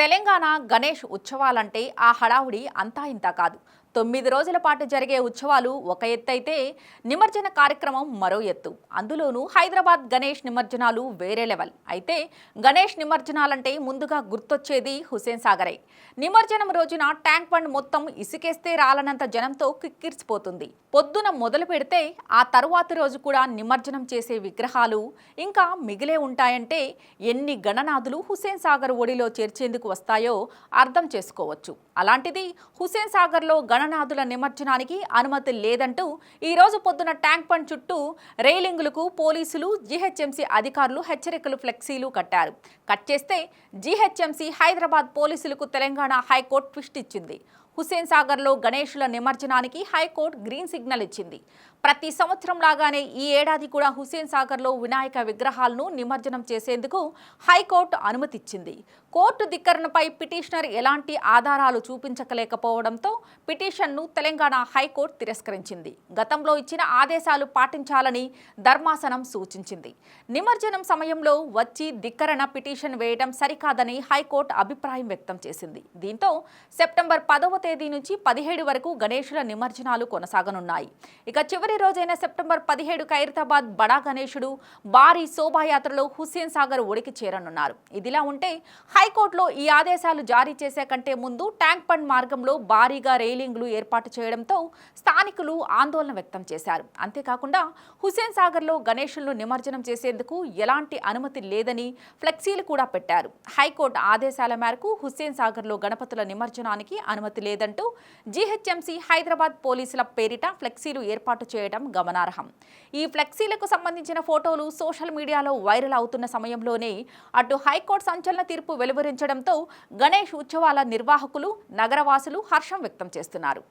తెలంగాణ గణేష్ ఉత్సవాలంటే ఆ హడావుడి అంతా ఇంత కాదు. తొమ్మిది రోజుల పాటు జరిగే ఉత్సవాలు ఒక ఎత్తు అయితే నిమజ్జన కార్యక్రమం మరో ఎత్తు. అందులోనూ హైదరాబాద్ గణేష్ నిమజ్జనాలు వేరే లెవెల్. అయితే గణేష్ నిమజ్జనాలంటే ముందుగా గుర్తొచ్చేది హుసేన్ సాగరే. నిమజ్జనం రోజున ట్యాంక్ బండ్ మొత్తం ఇసుకేస్తే రాలనంత జనంతో కిక్కిరిసిపోతుంది. పొద్దున మొదలు పెడితే ఆ తరువాతి రోజు కూడా నిమజ్జనం చేసే విగ్రహాలు ఇంకా మిగిలే ఉంటాయంటే ఎన్ని గణనాథులు హుసేన్ సాగర్ ఒడిలో చేర్చేందుకు వస్తాయో అర్థం చేసుకోవచ్చు. అలాంటిది హుసేన్ సాగర్లో గణనాథుల నిమజ్జనానికి అనుమతి లేదంటూ ఈ రోజు పొద్దున ట్యాంక్ బండ్ చుట్టూ రైలింగులకు పోలీసులు జీహెచ్ఎంసీ అధికారులు హెచ్చరికలు ఫ్లెక్సీలు కట్టారు. కట్ చేస్తే జీహెచ్ఎంసీ హైదరాబాద్ పోలీసులకు తెలంగాణ హైకోర్టు ట్విస్ట్ ఇచ్చింది. హుసేన్ సాగర్లో గణేషుల నిమజ్జనానికి హైకోర్టు గ్రీన్ సిగ్నల్ ఇచ్చింది. ప్రతి సంవత్సరం లాగానే ఈ ఏడాది కూడా హుస్సేన్ సాగర్లో వినాయక విగ్రహాలను నిమజ్జనం చేసేందుకు హైకోర్టు అనుమతిచ్చింది. కోర్టు ధిక్కరణపై పిటిషనర్ ఎలాంటి ఆధారాలు చూపించకలేకపోవడంతో పిటిషన్ను తెలంగాణ హైకోర్టు తిరస్కరించింది. గతంలో ఇచ్చిన ఆదేశాలు పాటించాలని ధర్మాసనం సూచించింది. నిమజ్జనం సమయంలో వచ్చి ధిక్కరణ పిటిషన్ వేయడం సరికాదని హైకోర్టు అభిప్రాయం వ్యక్తం చేసింది. దీంతో సెప్టెంబర్ పదవ తేదీ నుంచి పదిహేడు వరకు గణేషుల నిమజ్జనాలు కొనసాగనున్నాయి. ఇక చివరి రోజైన సెప్టెంబర్ పదిహేడు ఖైరతాబాద్ బడా గణేశుడు భారీ శోభాయాత్రలో హుస్సేన్ సాగర్ ఒడికి చేరనున్నారు. ఇదిలా ఉంటే హైకోర్టులో ఈ ఆదేశాలు జారీ చేసే కంటే ముందు ట్యాంక్ పండ్ మార్గంలో భారీగా రైలింగ్లు ఏర్పాటు చేయడంతో స్థానికులు ఆందోళన వ్యక్తం చేశారు. అంతేకాకుండా హుస్సేన్ సాగర్లో గణేషులను నిమజ్జనం చేసేందుకు ఎలాంటి అనుమతి లేదని ఫ్లెక్సీలు కూడా పెట్టారు. హైకోర్టు ఆదేశాల మేరకు హుస్సేన్ సాగర్లో గణపతుల నిమజ్జనానికి అనుమతి లేదంటూ జీహెచ్ఎంసీ హైదరాబాద్ పోలీసుల పేరిట ఫ్లెక్సీలు ఏర్పాటు చేయడం గమనార్హం. ఈ ఫ్లెక్సీలకు సంబంధించిన ఫోటోలు సోషల్ మీడియాలో వైరల్ అవుతున్న సమయంలోనే అటు హైకోర్టు సంచలన తీర్పు వెలువరించడంతో గణేష్ ఉత్సవాల నిర్వాహకులు నగరవాసులు హర్షం వ్యక్తం చేస్తున్నారు.